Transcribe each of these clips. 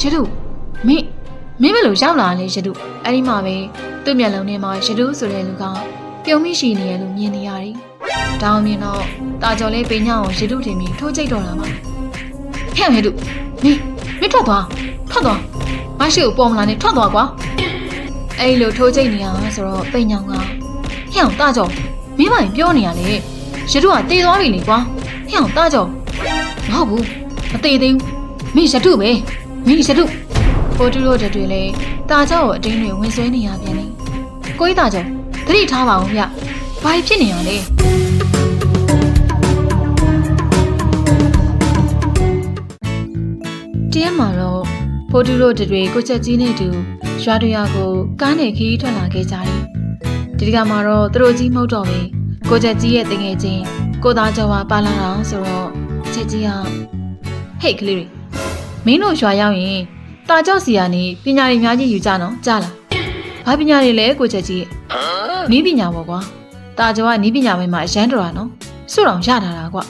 ရတုမင်းမင်းဘယ်လိုရောက်လာလဲရတုအဲ့ဒီမှာပဲသူ့မျက်လုံးထဲမှာရတုဆိုတဲ့လူကပြုံးမိရှိနေရလို့မြင်နေရတယ်။တောင်းမြင်တော့တာကျော်လေးပိညာအောင်ရတုတင်ပြီးထိုးကြိတ်တော့တာပါ။ဟဲ့ရတုမင်းမင်းထွက်သွားထွက်သွားမရှိကိုပေါ်မလာနဲ့ထွက်သွားကွာ။အဲ့လိုထိုးကြိတ်နေရဆိုတော့ပိညာကဟဲ့အောင်တာကျော်မင်းမရင်ပြောနေရလေရတုကတေသွားပြီလေကွာဟဲ့အောင်တာကျော်မဟုတ်ဘူးမသေးသေးဘူးမင်းရတုပဲ မင်းရတု ပိုတူတို့တွေလည်းတာเจ้าကိုအတင်းတွေဝင်ဆွဲနေရပြန်လေကိုကြီးတာเจ้าသတိထားပါဦးဗျဘာဖြစ်နေရလဲတင်းမှာတော့ပိုတူတို့တွေကိုချက်ကြီးနဲ့တူရွာတရွာကိုကားနဲ့ခီးထွက်လာခဲ့ကြတယ်ဒီတကမှာတော့သူတို့ကြီးမဟုတ်တော့ပဲကိုချက်ကြီးရဲ့တငယ်ချင်းကိုသားကျော်ကပါလာတာဆိုတော့ချက်ကြီးကဟေ့ကလေးတွေ မင်းတို့ရွာရောက်ရင်တာကြောက်စီယာနေပညာတွေအများကြီးယူကြနော်ကြားလားဘာပညာတွေလဲကိုချက်ကြီးနီးပညာပေါ့ကွာတာကြောကနီးပညာပိုင်းမှာအရန်တော်တာနော်စွတော်ရတာတာကွာ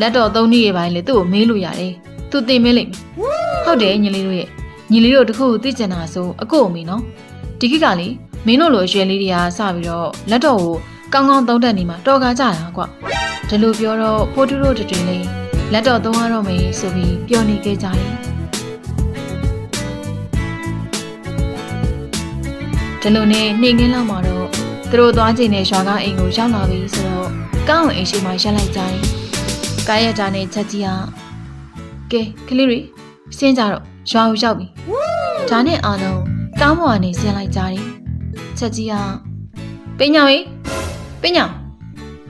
လက်တော်သုံးနည်းရဲ့ပိုင်းလေသူ့ကိုမေးလို့ရတယ်သူတင်မေးလိုက်ဟုတ်တယ်ညီလေးတို့ရဲ့ညီလေးတို့တခုသိကျင်တာဆိုအကို့အမေနော်ဒီခေတ်ကလေမင်းတို့လိုအရွယ်လေးတွေကစပြီးတော့လက်တော်ကိုကောင်းကောင်းသုံးတတ်နေမှာတော်ကားကြတာကွာဒီလိုပြောတော့ဖိုးတူတို့တွင်လေးလက်တော်သုံးရတော့မယ်ဆိုပြီးပြောနေခဲ့ကြတယ် ဒီလိုနဲ့နှိမ်ငင်းလောက်မှာတော့သူတို့သွားကျင်တဲ့ရွာကအိမ်ကိုရောက်လာပြီဆိုတော့ကောင်းအောင်အိမ်ရှိမှရက်လိုက်ကြတယ်။ကားရတာနဲ့ချက်ကြီးကကဲကလေးတွေဆင်းကြတော့ရွာကိုရောက်ပြီ။ဒါနဲ့အားလုံးကောင်းပေါ်ကနေဆင်းလိုက်ကြတယ်။ချက်ကြီးကပညာဝေးပညာ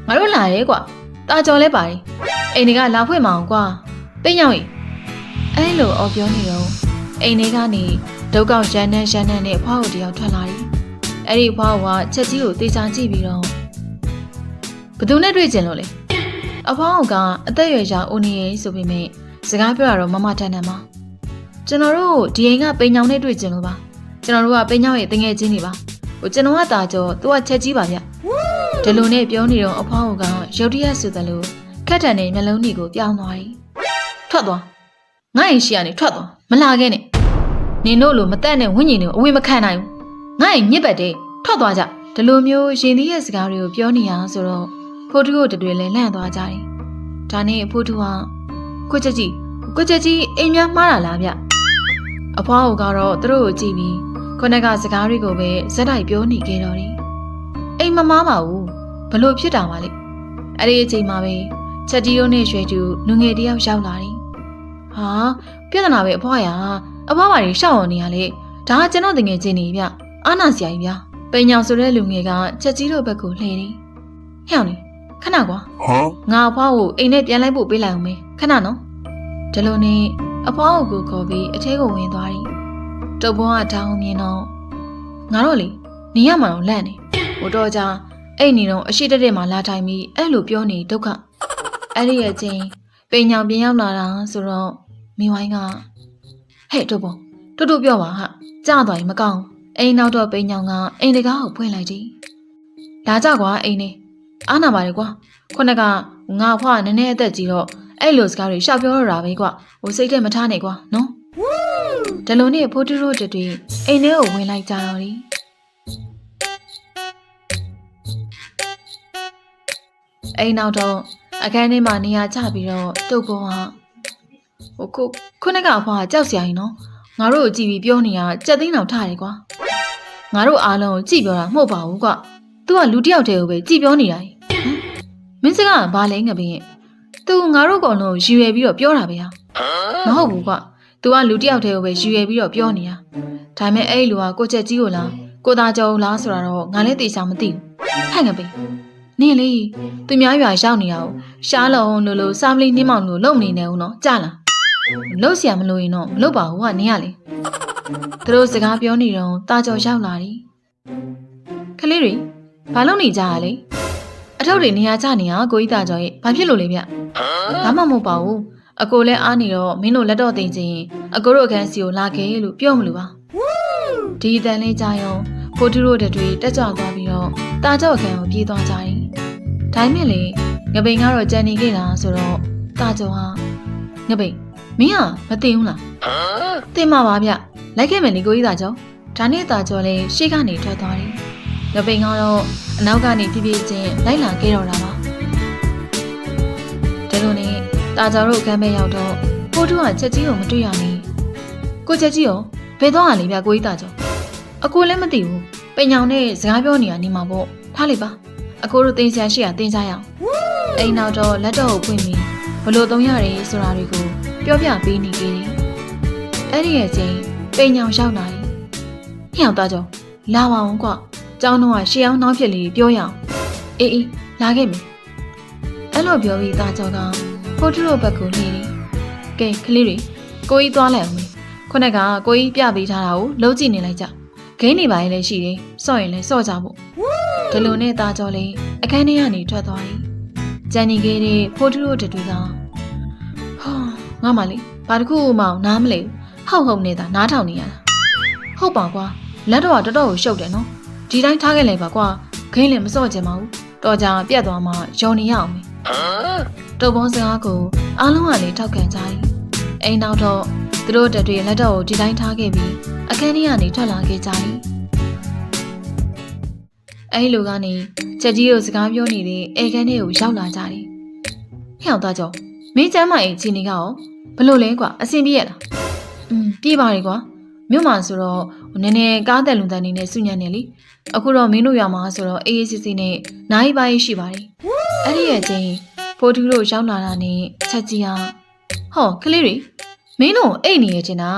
ငါတို့လာရဲကွာ။ตาကြော်လဲပါတယ်။အိမ်တွေကလာဖွင့်မအောင်ကွာ။ပညာဝေးအဲ့လိုအော်ပြောနေတော့အိမ်တွေကနေ ဒုက္ခရန်နဲ့ရန်နဲ့နဲ့အဖွားကိုတယောက်ထွက်လာတယ်။အဲ့ဒီအဖွားကချက်ကြီးကိုတေချာကြည့်ပြီးတော့ဘသူနဲ့တွေ့ကျင်လို့လဲ။အဖွားကအသက်အရွယ်ရောက်ဦးနေရေးဆိုပေမဲ့စကားပြောရတော့မမတန်တန်ပါ။ကျွန်တော်တို့ဒီအိမ်ကပိန်ညောင်နဲ့တွေ့ကျင်လို့ပါ။ကျွန်တော်တို့ကပိန်ညောင်ရဲ့တငယ်ချင်းတွေပါ။ဟိုကျွန်တော်ကตาကြောသူကချက်ကြီးပါဗျ။ဒီလိုနဲ့ပြောနေတော့အဖွားကရုတ်တရက်ဆိုသလိုခက်တန်တဲ့မျက်လုံးတွေကိုပြောင်းသွားတယ်။ထွက်သွား။ငါ့ရင်ရှိရနေထွက်သွား။မလာခဲ့နဲ့။ နင်တို့လိုမတက်နဲ့ဝိညာဉ်တွေကိုအဝေမခံနိုင်ဘူးငါ့ရင်ညစ်ပတ်တဲ့ထွက်သွားကြဒီလိုမျိုးရင်သီးရဲ့စကားတွေကိုပြောနေရဆိုတော့ဖိုးတူတို့တွေလည်းလန့်သွားကြတယ်ဒါနဲ့ဖိုးတူကကိုချက်ကြီးကိုချက်ကြီးအိမ်များမှားတာလားဗျအဖွားကကတော့သူတို့ကိုကြည့်ပြီးခုနကစကားတွေကိုပဲဇက်တိုက်ပြောနေခဲ့တော့တယ်အိမ်မမားပါဘူးဘလို့ဖြစ်တာပါလဲအဲ့ဒီအချိန်မှာပဲချက်ကြီးတို့နဲ့ရွှေတူလူငယ်တယောက်ရောက်လာတယ်ဟာပြဿနာပဲအဖွားရာ အဖွားပါတွေရှောက်အောင်နေရလေဒါကကျွန်တော်တငယ်ချင်းနေဗျအာနာဆရာကြီးဗျပိန်ညောင်ဆိုတဲ့လူငယ်ကချက်ကြီးတို့ဘက်ကိုလှည့်တယ်ဟဲ့အောင်နေခဏကွာ Huh? ငါအဖွားကိုအိမ်နဲ့ပြန်လိုက်ဖို့ပေးလိုက်အောင်မေးခဏနော်ဒီလိုနဲ့အဖွားကိုကိုခေါ်ပြီးအထဲကိုဝင်သွားတယ်တုပ်ပွားကထောင်းမြင်တော့ငါတော့လေနေရမှာတော့လန့်နေဟိုတော့ကြာအဲ့နေတော့အရှိတက်တက်မှာလာထိုင်ပြီးအဲ့လိုပြောနေဒုက္ခအဲ့ဒီရဲ့ချင်းပိန်ညောင်ပြန်ရောက်လာတာဆိုတော့မိဝိုင်းက ဟဲ့တို့ပေါ့တူတူပြောပါဟာကြာသွားရင်မကောင်းအိမ်နောက်တော့ပိန်ညောင်ကအိမ်တကားကိုဖွင့်လိုက်တယ်လာကြကွာအိမ်နေအားနာပါလေကွာခုနကငါဖွားနည်းနည်းအသက်ကြီးတော့အဲ့လိုစကားတွေရှောက်ပြောရတာပဲကွာဟိုစိတ်ထဲမထားနဲ့ကွာနော်ဒလုံနဲ့ဖိုးတူတို့တွေအိမ်ထဲကိုဝင်လိုက်ကြတော့တယ်အိမ်နောက်တော့အခန်းထဲမှာနေရာချပြီးတော့တုတ်ပေါ်ကဟို ခုခုနကအဖွားကကြောက်စရာကြီးနော်ငါတို့ကိုကြည့်ပြီးပြောနေတာကြက်သိန်းတောင်ထားတယ်ကွာငါတို့အားလုံးကိုကြည့်ပြောတာမဟုတ်ပါဘူးကွာ तू ကလူတစ်ယောက်တည်းကိုပဲကြည့်ပြောနေတာကြီးဟမ်မင်းစကားကဘာလဲငါပင် तू ငါတို့ကောင်လုံးကိုရည်ရွယ်ပြီးတော့ပြောတာပဲဟာမဟုတ်ဘူးကွာ तू ကလူတစ်ယောက်တည်းကိုပဲရည်ရွယ်ပြီးတော့ပြောနေတာဒါပေမဲ့အဲ့ဒီလူကကိုချက်ကြီးကိုလားကိုသားကျော်ကိုလားဆိုတာတော့ငါလည်းသိချာမသိဘူးဟဲ့ငါပင်နင်လေသူများရွာရောက်နေတာကိုရှားလုံးလို့လို့စားမလေးနှင်းမောင်လို့လုံနေနေဦးနော်ကြားလား လှုပ်เสียမလို့ရင်တော့မလှုပ်ပါဘူးကနေရလေသူတို့စကားပြောနေတော့ตาကြော်ရောက်လာတယ်ခလေးတွေဘာလုပ်နေကြရလဲအထုပ်တွေနေရာကျနေရကိုကြီးตาကြော်ရဲ့ဘာဖြစ်လို့လဲဗျဘာမှမဟုတ်ပါဘူးအကိုလည်းအားနေတော့မင်းတို့လက်တော့တင်ချင်းအကိုတို့အခန်းစီကိုလာခဲ့လို့ပြောမလို့ပါဒီအတန်လေးကြာရောဖိုတူတို့တွေတက်ကြွသွားပြီးတော့ตาကြော်အခန်းကိုပြေးသွားကြတယ်ဒါပေမဲ့လေငပိန်ကတော့ကြံနေခဲ့တာဆိုတော့ตาကြော်ဟာငပိန် မင်းကမသိဘူးလားသိမှာပါဗျလိုက်ခဲ့မယ်လေကိုကြီးသားကျော်ဒါနဲ့သားကျော်လည်းရှေ့ကနေထွက်သွားတယ်ငပိန်ကတော့အနောက်ကနေပြပြချင်းလိုက်လာခဲ့တော့တာပါဒါလိုနဲ့သားကျော်တို့အခန်းထဲရောက်တော့ဖိုးထုကချက်ကြီးကိုမတွေ့ရနေကိုချက်ကြီးရောဘယ်တော့မှလေဗျကိုကြီးသားကျော်အကိုလည်းမသိဘူးပိန်ညောင်နဲ့စကားပြောနေရနေမှာပေါ့ထားလိုက်ပါအကိုတို့တင်ဆရာရှိရတင်ကြရအောင်အိမ်နောက်တော့လက်တော့ကိုဖွင့်ပြီးဘလို့သုံးရတယ်ဆိုတာတွေကို ပြောပြပေးနေခဲ့တယ်အဲ့ဒီရဲ့ချင်းပိန်ညောင်ရောက်လာတယ်ဟျောက်သားကျော်လာပါအောင်ကွကျောင်းတော့ရှေးအောင်နှောင်းဖြစ်လေးပြောရအောင်အေးအေးလာခဲ့မယ်အဲ့လိုပြောပြီးသားကျော်ကဖိုးထုတို့ဘက်ကိုလှည့်တယ်ကဲကလေးတွေကိုကြီးသွားလိုက်အောင်မေခုနကကိုကြီးပြပေးထားတာကိုလုံးကြည့်နေလိုက်ကြဂိမ်းနေပါရင်လည်းရှိတယ်စော့ရင်လည်းစော့ကြဖို့ဒီလိုနဲ့သားကျော်လေးအခန်းထဲကနေထွက်သွားတယ်ကြံနေခဲ့တဲ့ဖိုးထုတို့တတွေကဟာ ငါမလေးဘာတခုမှနားမလဲဟောက်ဟုတ်နေတာနားထောင်နေရတာဟုတ်ပါကွာလက်တော့ကတော်တော်ကိုရှုပ်တယ်နော်ဒီတိုင်းထားခဲ့လိုက်ပါကွာခင်းလည်းမစော့ကြပါဘူးတော်ကြာပြတ်သွားမှယုံနေရအောင်မေတုပ်ပုံးစကားကိုအားလုံးကလည်းထောက်ခံကြတယ်အိမ်နောက်တော့သူတို့တက်တွေလက်တော့ကိုဒီတိုင်းထားခဲ့ပြီးအခန်းထဲကနေထွက်လာခဲ့ကြတယ်အဲ့လိုကနေချက်ကြီးတို့စကားပြောနေတဲ့အေခန်းထဲကိုရောက်လာကြတယ်ဟဲ့အောင်သားကြော မင်းကျမ်းမအိမ်ချင်းနေကရောဘလို့လဲကွာအဆင်ပြေရလားอืมပြေပါလေကွာမြို့မှာဆိုတော့နည်းနည်းကားတက်လူတန်းနေနဲ့စုညံ့နေလေအခုတော့မင်းတို့ရွာမှာဆိုတော့အေးအေးစစ်စစ်နဲ့နိုင်ပါရေးရှိပါတယ်အဲ့ဒီရဲ့ချင်းဖိုးထူးတို့ရောက်လာတာနဲ့ချက်ကြီးဟာဟောကလေးတွေမင်းတို့အိတ်နေရချင်တာ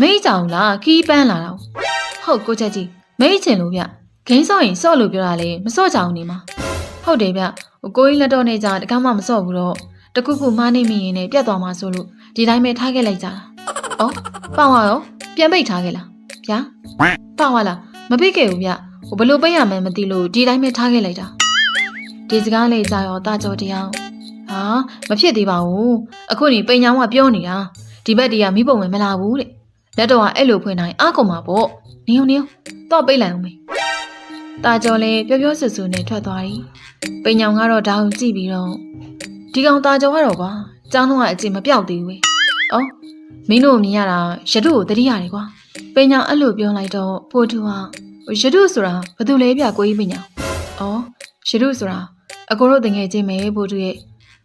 မိတ်ကြောင်လားခီးပန်းလာတော့ဟုတ်ကိုချက်ကြီးမိတ်ချင်လို့ဗျဂိမ်းစော့ရင်စော့လို့ပြောတာလေမစော့ကြအောင်နေမှာဟုတ်တယ်ဗျဟိုကိုကြီးလက်တော့နေကြတကမှမစော့ဘူးတော့ တခုခုမှားနေမိရင်လည်းပြတ်သွားမှာဆိုလို့ဒီတိုင်းပဲထားခဲ့လိုက်ကြတာ။အော်ပေါင်ရရောပြန်ပိတ်ထားခဲ့လား။ဗျာပေါင်ရလားမပိတ်ခဲ့ဘူးဗျ။ဟိုဘလို့ပိတ်ရမှန်းမသိလို့ဒီတိုင်းပဲထားခဲ့လိုက်တာ။ဒီစကားလေးကြာရောတာကြောတရားဟာမဖြစ်သေးပါဘူး။အခုနေပိန်ချောင်းကပြောနေတာဒီဘက်တည်းကမိပုံဝင်မလာဘူးတဲ့။လက်တော့ကအဲ့လိုဖွင့်တိုင်းအကုန်မှာပေါ့။နေုံနေုံတော့ပိတ်လိုက်အောင်မေ။တာကြောလည်းပြောပြောဆွဆွနဲ့ထွက်သွားပြီ။ပိန်ချောင်ကတော့ဒါကိုကြည့်ပြီးတော့ ဒီကောင်ตาကြောကတော့ကွာចောင်းတော့အကြည့်မပြောက်သေးဘူးပဲ။အော်မင်းတို့မြင်ရတာရတုကိုတတိရတယ်ကွာ။ပညာအဲ့လိုပြောလိုက်တော့ဖိုးတူဟာရတုဆိုတာဘာတူလဲပြကိုကြီးပညာ။အော်ရတုဆိုတာအကိုတို့တငယ်ချင်းပဲဖိုးတူရဲ့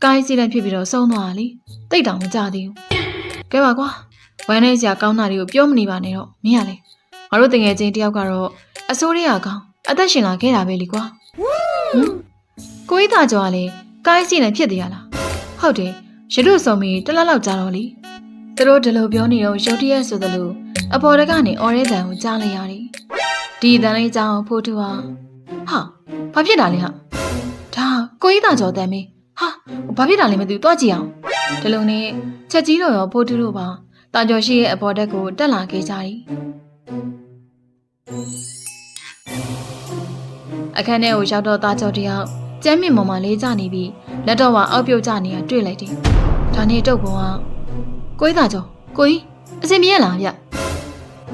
ကိုင်းစီလိုက်ဖြစ်ပြီးတော့ဆုံးသွားတာလေ။တိတ်တောင်မကြသေးဘူး။ကဲပါကွာ။ဝမ်းနေစရာကောင်းတာတွေကိုပြောမနေပါနဲ့တော့မင်းရလေ။ငါတို့တငယ်ချင်းတယောက်ကတော့အစိုးရကောင်းအသက်ရှင်လာခဲ့တာပဲလीကွာ။ဟမ်ကိုကြီးသားကျော်ကလည်း ကိုင်းစီနဲ့ဖြစ်သေးရလား။ဟုတ်တယ်ရတုစုံပြီးတလားလောက်ကြာတော့လေသူတို့ဒီလိုပြောနေတော့ရုတ်တရက်ဆိုသလိုအပေါ်တကနေအော်ရဲတန်ကိုကြားလိုက်ရတယ်ဒီတန်လေးကြောင်ဖိုးတူဟာဟာဘာဖြစ်တာလဲဟာဒါကိုကြီးသားကျော်တန်မင်းဟာဘာဖြစ်တာလဲမသိဘူးတွားကြည့်အောင်ဒီလိုနဲ့ချက်ကြီးတို့ရောဖိုးတူတို့ပါတာကျော်ရှိရဲ့အပေါ်တက်ကိုတက်လာခဲ့ကြတယ်အခန်းထဲကိုရောက်တော့တာကျော်တယောက် ကျမ်းမြင့်ပေါ်မှာလေးကျနေပြီးလက်တော့ကအောက်ပြုတ်ကျနေတာတွေ့လိုက်တယ်ဒါနဲ့တုတ်ပုံကကိုကြီးသားကျော်ကိုကြီးအစင်ပြေလားဗျ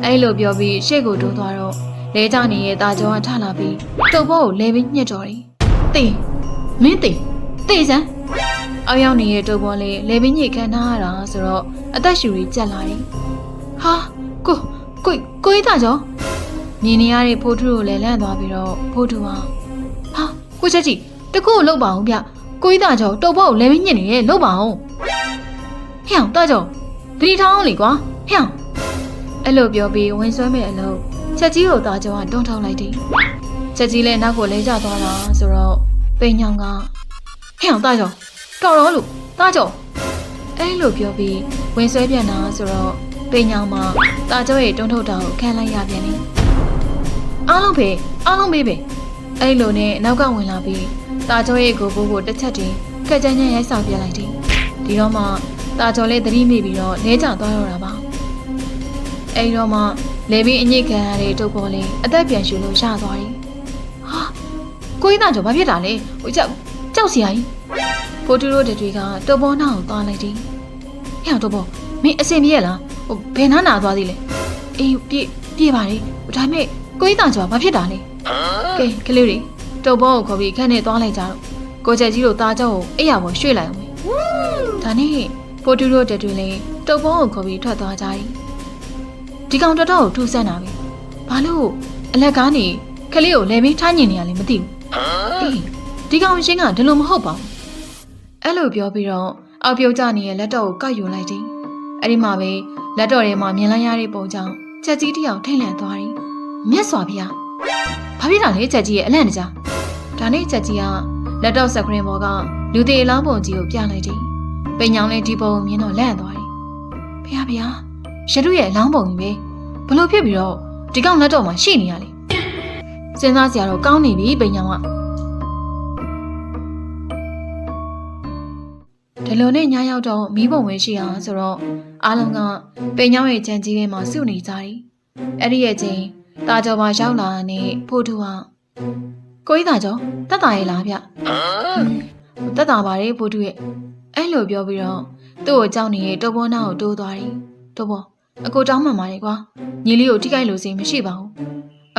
အဲ့လိုပြောပြီးရှေ့ကိုတိုးသွားတော့လဲကြနေရဲ့သားကျော်ကထလာပြီးတုတ်ဘောကိုလဲပြီးညှက်တော်တယ်တေးမင်းတေးတေးစမ်းအောက်ရောက်နေတဲ့တုတ်ဘောလေးလဲပြီးညှက်ခံထားရတာဆိုတော့အသက်ရှူကြီးကြက်လာတယ်ဟာကိုကိုကိုကြီးသားကျော်မြင်နေရတဲ့ဖိုးထုကိုလည်းလန့်သွားပြီးတော့ဖိုးထုဟာဟာကိုချက်ကြီး တခုကိုလှုပ်ပါအောင်ဗျကိုကြီးသားကျော်တုတ်ဘောကိုလဲပြီးညှက်နေရဲ့လှုပ်ပါအောင်ဟဲ့အောင်တာကြောသတိထားအောင်လေကွာဟဲ့အောင်အဲ့လိုပြောပြီးဝင်ဆွဲမဲ့အလုံးချက်ကြီးကိုတာကြောကတွန်းထောက်လိုက်တယ်ချက်ကြီးလည်းနောက်ကိုလဲကျသွားတာဆိုတော့ပိန်ညောင်ကဟဲ့အောင်တာကြောတော်တော်လို့တာကြောအဲ့လိုပြောပြီးဝင်ဆွဲပြန်တာဆိုတော့ပိန်ညောင်မှာတာကြောရဲ့တွန်းထုတ်တာကိုခံလိုက်ရပြန်တယ်အားလုံးဖေအားလုံးပေးပဲအဲ့လိုနဲ့နောက်ကဝင်လာပြီး တာကြောရဲ့ကိုဘိုးကိုတစ်ချက်တည်းခက်ကြမ်းကြမ်းရိုက်ဆောင်ပြလိုက်တယ်ဒီတော့မှတာကျော်လေးသတိမိပြီးတော့လဲကျသွားတော့တာပါအဲဒီတော့မှလေပြီးအညစ်ခံရတဲ့တုပ်ပေါ်လေးအသက်ပြန်ရှူလို့ရသွားပြီဟာကိုကြီးသားကျော်ဘာဖြစ်တာလဲဟိုကြောက်ကြောက်စရာကြီးဖိုတူတို့တွေကတုပ်ပေါ်နာကိုသွားလိုက်တယ်ဟဲ့တုပ်ပေါ်မင်းအစင်ပြေရလားဟိုဘယ်နားနာသွားသေးလဲအေးပြေပြေပါလေဒါပေမဲ့ကိုကြီးသားကျော်ဘာဖြစ်တာလဲကဲကလေးတွေ တုပ်ပေါ်ကိုခေါ်ပြီးခန့်နေသွားလိုက်ကြတော့ကိုချက်ကြီးတို့သားကျော်ကိုအိယာပေါ်ရွှေ့လိုက်အောင်ဒါနဲ့ဖိုတူတို့တက်တွေလည်းတုပ်ပုံးကိုခေါ်ပြီးထွက်သွားကြတယ်ဒီကောင်တော်တော်ကိုထူးဆန်းတာပဲဘာလို့အလက်ကားနေခလေးကိုလဲပြီးထားညင်နေရလဲမသိဘူးအေးဒီကောင်ရှင်းကဒီလိုမဟုတ်ပါဘူးအဲ့လိုပြောပြီးတော့အောက်ပြုတ်ကြနေတဲ့လက်တော့ကိုကောက်ယူလိုက်တယ်အဲ့ဒီမှာပဲလက်တော်ထဲမှာမြင်လိုက်ရတဲ့ပုံကြောင့်ချက်ကြီးတစ်ယောက်ထိတ်လန့်သွားတယ်မြတ်စွာဘုရားဘာဖြစ်တာလဲချက်ကြီးရဲ့အလန့်တကြား ဒါနဲ့ချက်ကြီးကလက်တော့စကရင်ဘော်ကလူသေးအလောင်းပုံကြီးကိုပြလိုက်တယ်ပိန်ညောင်လေးဒီပုံကိုမြင်တော့လန့်သွားတယ်ဘုရားဘုရားရတုရဲ့အလောင်းပုံကြီးပဲဘလို့ဖြစ်ပြီးတော့ဒီကောင်လက်တော့မှာရှိနေရလေစဉ်းစားစရာတော့ကောင်းနေပြီပိန်ညောင်ကဒီလိုနဲ့ညရောက်တော့မီးပုံဝင်ရှိအောင်ဆိုတော့အားလုံးကပိန်ညောင်ရဲ့ကြံကြီးထဲမှာစုနေကြတယ်အဲ့ဒီရဲ့ချင်းတာကျော်ပါရောက်လာတဲ့ဖို့တူက ကိုကြီးတာကျော်တက်တာရဲ့လားဗျတက်တာပါလေဖို့တူရဲ့အဲ့လိုပြောပြီးတော့သူ့ကိုကြောက်နေတဲ့တောပေါ်နာကိုတိုးသွားတယ်တောပေါ်အကိုတောင်းမှန်ပါတယ်ကွာညီလေးကိုထိခိုက်လို့စိတ်မရှိပါဘူး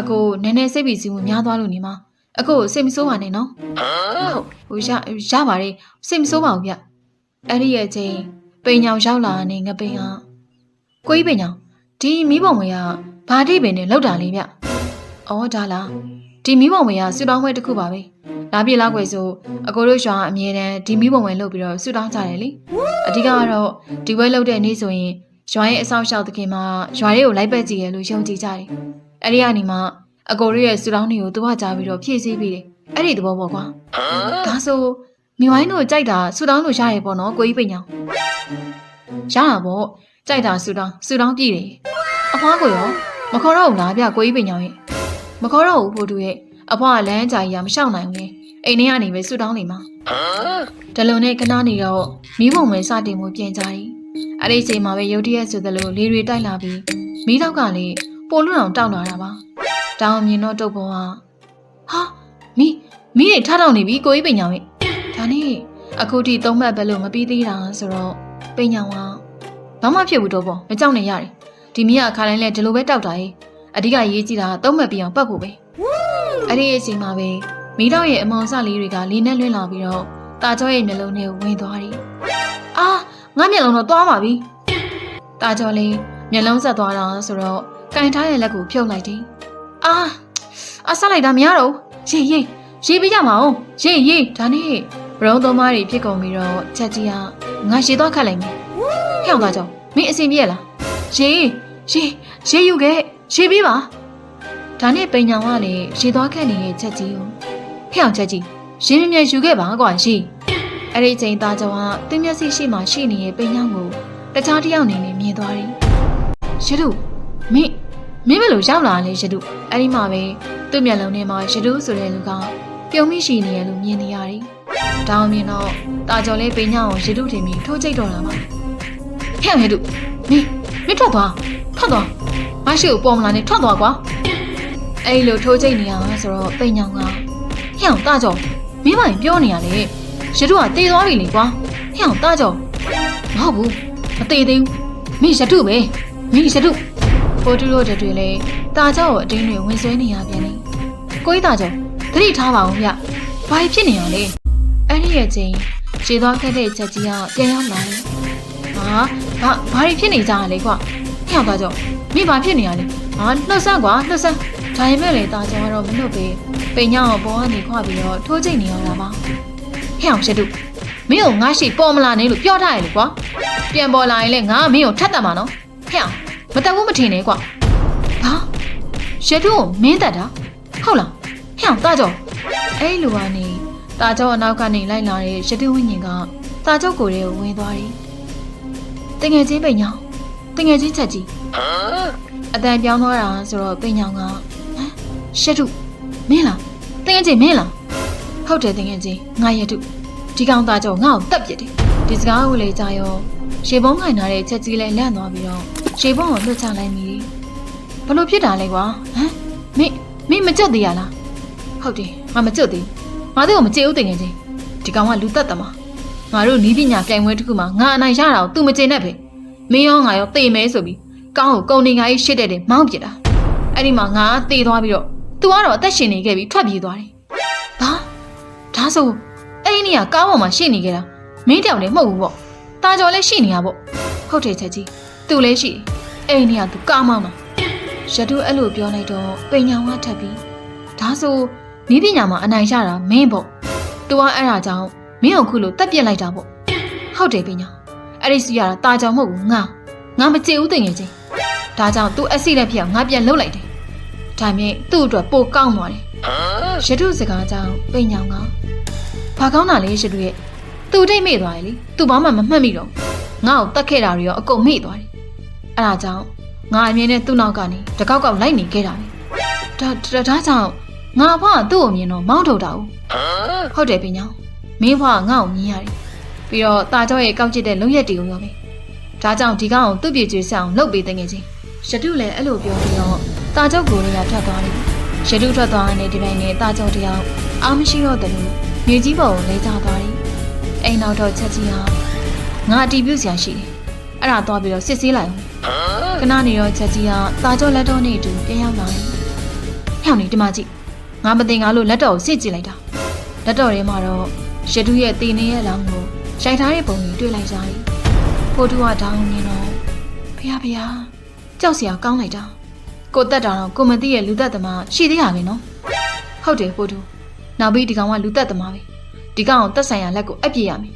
အကိုနည်းနည်းစိတ်ပီစီမှုများသွားလို့နေမှာအကိုစိတ်မဆိုးပါနဲ့နော်ဟုတ်ဟိုရရပါတယ်စိတ်မဆိုးပါဘူးဗျအဲ့ဒီရဲ့ချင်းပိန်ညောင်ရောက်လာတဲ့ငပိန်ဟာကိုကြီးပိန်ညောင်ဒီမိဘုံဝင်ကဘာတိပင်နဲ့လောက်တာလေးဗျအော်ဒါလား ဒီမိဘုံဝင်ကဆူတောင်းပွဲတစ်ခုပါပဲလာပြေလာခွေဆိုအကိုတို့ရွာအမြဲတမ်းဒီမိဘုံဝင်လုပ်ပြီးတော့ဆူတောင်းကြတယ်လေအဓိကကတော့ဒီပွဲလုပ်တဲ့နေ့ဆိုရင်ရွာရဲ့အဆောင်ရှောက်သခင်မှာရွာလေးကိုလိုက်ပတ်ကြည့်ရလို့ယုံကြည်ကြတယ်အဲ့ဒီကနေမှအကိုတို့ရဲ့ဆူတောင်းတွေကိုသူကကြားပြီးတော့ဖြည့်ဆည်းပြီးတယ်အဲ့ဒီသဘောပေါ့ကွာဒါဆိုမိဝိုင်းတို့ကြိုက်တာဆူတောင်းလို့ရရပေါ့နော်ကိုကြီးပိန်ညောင်ရတာပေါ့ကြိုက်တာဆူတောင်းဆူတောင်းပြည့်တယ်အဖွားကိုရောမခေါ်တော့ဘူးလားဗျကိုကြီးပိန်ညောင်ရဲ့ မခေါ်တော့ဘူးဖို့တူရဲ့အဖွားကလမ်းကြာကြီးကမလျှောက်နိုင်ဘူးလေအိမ်ထဲကနေပဲဆူတောင်းနေမှာဒလုံနဲ့ခဏနေတော့မိဘုံပဲစတင်မှုပြင်ကြတယ်အဲ့ဒီအချိန်မှာပဲရုတ်တရက်ဆိုသလိုလေတွေတိုက်လာပြီးမိတော့ကလည်းပိုလွတ်အောင်တောက်လာတာပါတောင်မြင်တော့တုတ်ပေါ်ကဟာမိမိတွေထားတော့နေပြီကိုကြီးပိန်ညောင်ရဲ့ဒါနဲ့အခုထိသုံးမှတ်ပဲလို့မပြီးသေးတာဆိုတော့ပိန်ညောင်ကဘာမှဖြစ်ဘူးတော့ပေါ့မကြောက်နဲ့ရတယ်ဒီမိကခါတိုင်းလဲဒီလိုပဲတောက်တာရဲ့ အဓိကရေးကြည့်တာသုံးမှတ်ပြီးအောင်ပတ်ဖို့ပဲအဲ့ဒီအချိန်မှာပဲမိတော့ရဲ့အမောင်စလေးတွေကလေးနဲ့လွင့်လာပြီးတော့တာကျော်ရဲ့မျက်လုံးထဲကိုဝင်သွားတယ်အာငါမျက်လုံးတော့သွားပါပြီ။တာကျော်လေးမျက်လုံးဆက်သွားတာဆိုတော့ကင်ထားရဲ့လက်ကိုဖြုတ်လိုက်တယ်။အာအဆက်လိုက်တာမရတော့ဘူး။ရေးရေးရေးပေးကြမအောင်။ရေးရေးဒါနဲ့ဘရုံသုံးမားတွေဖြစ်ကုန်ပြီးတော့ချက်ကြီးကငါရေးသွားခတ်လိုက်မယ်။ဟဲ့အောင်သားကျော်မင်းအစီပြည့်လား။ရေးရေးရေးယူခဲ့ ရေးပေးပါ။ဒါနဲ့ပိန်ညာကလည်းရေးသွားခတ်နေတဲ့ချက်ကြီးကိုဟဲ့အောင်ချက်ကြီးရေးမြမြယူခဲ့ပါကွာရေး။အဲ့ဒီအချိန်သားကျော်ကတင်းမျက်စိရှိမှရှိနေတဲ့ပိန်ညောင်းကိုတခြားတစ်ယောက်အနေနဲ့မြင်သွားတယ်။ရတုမင်းမင်းဘယ်လိုရောက်လာလဲရတုအဲ့ဒီမှာပဲသူ့မျက်လုံးထဲမှာရတုဆိုတဲ့လူကပြုံးမိရှိနေရလို့မြင်နေရတယ်။ဒါအောင်မြင်တော့တာကျော်လေးပိန်ညောင်းကိုရတုထင်ပြီးထိုးချိတ်တော့လာပါ။ဟဲ့ရတုမင်း မင်းထွက်သွားထွက်သွားမရှိကိုပေါ်မလာနဲ့ထွက်သွားကွာ။အဲ့လိုထိုးချိတ်နေရဆိုတော့ပိန်ညောင်းကဟဲ့အောင်တာကျော်မင်းမရင်ပြောနေရလေရတုကတေးသွားပြီလေကွာဟဲ့အောင်တာကျော်မဟုတ်ဘူးမသေးသေးဘူးမင်းရတုပဲမင်းရတုပိုတူတို့တွေလည်းတာကျော်ကိုအတင်းတွေဝင်ဆွဲနေရပြန်နေကိုကြီးတာကျော်သတိထားပါဦးဗျဘာဖြစ်နေရလဲအဲ့ဒီရဲ့ချင်းခြေသွားခဲ့တဲ့ချက်ကြီးကပြန်ရောက်လာတယ် ဟာဘာဘာဖြစ်နေကြရလဲကွာဟဲ့အောင်တာကျော်မင်းဘာဖြစ်နေရလဲဟာနှုတ်ဆက်ကွာနှုတ်ဆက်ဒါပေမဲ့လေတာကျော်ကတော့မနှုတ်ပဲပိန်ညောင်းပေါ်ကနေခွာပြီးတော့ထိုးချိတ်နေရတာပါဟဲ့အောင်ရတုမင်းကိုငါရှိပေါ်မလာနဲ့လို့ပြောထားရလေကွာပြန်ပေါ်လာရင်လည်းငါကမင်းကိုထတ်တတ်မှာနော်ဟဲ့အောင်မတက်ဘူးမထင်နဲ့ကွာဘာရတုကိုမင်းတက်တာဟုတ်လားဟဲ့အောင်တာကြောအဲ့လိုကနေတာကြောအနောက်ကနေလိုက်လာတဲ့ရတုဝိညာဉ်ကတာကြောကိုယ်ရဲ့ဝင်သွားတယ် တငယ်ချင်းပိန်ညောင်းတငယ်ချင်းချက်ကြီးအတန်ပြောင်းသွားတာဆိုတော့ပိန်ညောင်းကဟမ်ရတုမင်းလားတငယ်ချင်းမင်းလားဟုတ်တယ်တငယ်ချင်းငါရတုဒီကောင်သားကြောငါ့ကိုတက်ပြစ်တယ်ဒီစကားကိုလေကြာရောရှေပုံးခိုင်ထားတဲ့ချက်ကြီးလဲလန့်သွားပြီးတော့ရှေပုံးကိုလွတ်ချလိုက်မိဘလို့ဖြစ်တာလဲကွာဟမ်မင်းမင်းမကြက်သေးရလားဟုတ်တယ်ငါမကြက်သေးငါတို့ကမကြည့်ဦးတင်ငယ်ချင်းဒီကောင်ကလူသက်သမား ငါတို့နီးပညာပြိုင်ပွဲတစ်ခုမှာငါအနိုင်ရတာကို तू မကျေနပ်ပဲမင်းရောငါရောတေမဲဆိုပြီးကောင်းကိုကုံနေငါကြီးရှစ်တဲ့တဲ့မောင်းပြစ်တာအဲ့ဒီမှာငါတေသွားပြီးတော့ तू ကတော့အသက်ရှင်နေခဲ့ပြီးထွက်ပြေးသွားတယ်ဘာဒါဆိုအဲ့ဒီနေကကားပေါ်မှာရှိနေကြတာမင်းတောင်လည်းမဟုတ်ဘူးပေါ့တာကျော်လည်းရှိနေရပေါ့ဟုတ်တယ်ချက်ကြီးသူလည်းရှိတယ်အိမ်နေကသူကားမောင်းတာရတုအဲ့လိုပြောလိုက်တော့ပိညာဝထပ်ပြီးဒါဆိုနီးပညာမှာအနိုင်ရတာမင်းပေါ့သူကအဲ့ဒါကြောင့် မင်းကိုခုလိုတက်ပြစ်လိုက်တာပေါ့ဟုတ်တယ်ပိညာအဲ့ဒီစီရတာตาကြောင်မဟုတ်ဘူးငါငါမကြည့်ဦးတင်ငယ်ချင်းဒါကြောင့်သူအစီလက်ဖြစ်အောင်ငါပြန်လှုပ်လိုက်တယ်ဒါမြင်သူ့အတွက်ပိုကောင်းသွားတယ်ရတုစကားကြောင့်ပိညာကဘာကောင်းတာလဲရတုရဲ့သူတိတ်မေ့သွားတယ်လေသူဘာမှမမှတ်မိတော့ဘူးငါ့ကိုတတ်ခဲ့တာတွေရောအကုန်မေ့သွားတယ်အဲ့ဒါကြောင့်ငါအမြင်နဲ့သူ့နောက်ကနေတကောက်ကောက်လိုက်နေခဲ့တာပဲဒါဒါဒါကြောင့်ငါအဖွားကသူ့ကိုမြင်တော့မောင်းထုတ်တာ။ဟုတ်တယ်ပညာ။ မင်းဘွားကငါ့ကိုမြင်ရတယ်။ပြီးတော့ตาကြောရဲ့ကောက်ကျစ်တဲ့လုံရက်တွေကိုရောပဲ။ဒါကြောင့်ဒီကောင်ကိုသူ့ပြေကျွေးဆောင်လှုပ်ပေးတဲ့ငယ်ချင်း။ရတုလည်းအဲ့လိုပြောပြီးတော့ตาကြောကိုလေးကထွက်သွားတယ်။ရတုထွက်သွားတဲ့ဒီပိုင်းနဲ့ตาကြောတယောက်အားမရှိတော့တယ်လို့မြေကြီးပေါ်ကိုလဲကျသွားတယ်။အိမ်နောက်တော့ချက်ကြီးဟာငါအတီးပြုတ်ဆရာရှိတယ်။အဲ့ဒါသွားပြီးတော့စစ်ဆေးလိုက်အောင်။ခဏနေတော့ချက်ကြီးဟာตาကြောလက်တော်နဲ့အတူပြန်ရောက်လာတယ်။ဟဲ့နေဒီမှာကြည့်။ငါမတင်ကားလို့လက်တော်ကိုစစ်ကြည့်လိုက်တာ။ လက်တော်ထဲမှာတော့ ရတုရဲ့တေနေရဲ့လောင်းကိုရိုက်ထားတဲ့ပုံကြီးတွေ့လိုက်ကြသည်ဖိုတူကတောင်းနေတော့ဖះဖះကြောက်စရာကောင်းလိုက်တာကိုတက်တာတော့ကိုမသိရဲ့လူသက်သမားရှိသေးရပဲနော်ဟုတ်တယ်ဖိုတူနောက်ပြီးဒီကောင်ကလူသက်သမားပဲဒီကောင်ကိုတက်ဆိုင်ရာလက်ကိုအပ်ပြရမယ်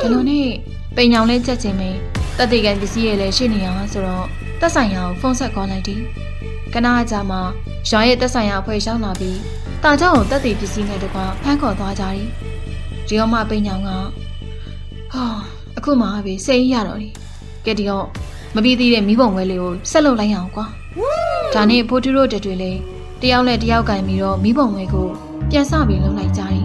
ဒီလိုနဲ့ပိန်ညောင်လဲချက်ချင်းပဲတက်တေကန်ပစ္စည်းရဲ့လဲရှိနေရဆိုတော့တက်ဆိုင်ရာကိုဖုန်းဆက်ခေါ်လိုက်တယ်ကနာကြမှာရွာရဲ့တက်ဆိုင်ရာအဖွဲ့ရောက်လာပြီးတာကြောင့်တက်တေပစ္စည်းနဲ့တကွဖမ်းခေါ်သွားကြတယ် ဒီတော့မှပိန်ညောင်ကဟာအခုမှပဲစိတ်ရတော့တယ်။ကဲဒီတော့မပြီးသေးတဲ့မိဘုံဝဲလေးကိုဆက်လုပ်လိုက်အောင်ကွာ။ဒါနဲ့ဖိုးတူတို့တက်တွေလည်းတယောက်နဲ့တယောက်ကင်ပြီးတော့မိဘုံဝဲကိုပြန်စပြီးလုပ်လိုက်ကြတယ်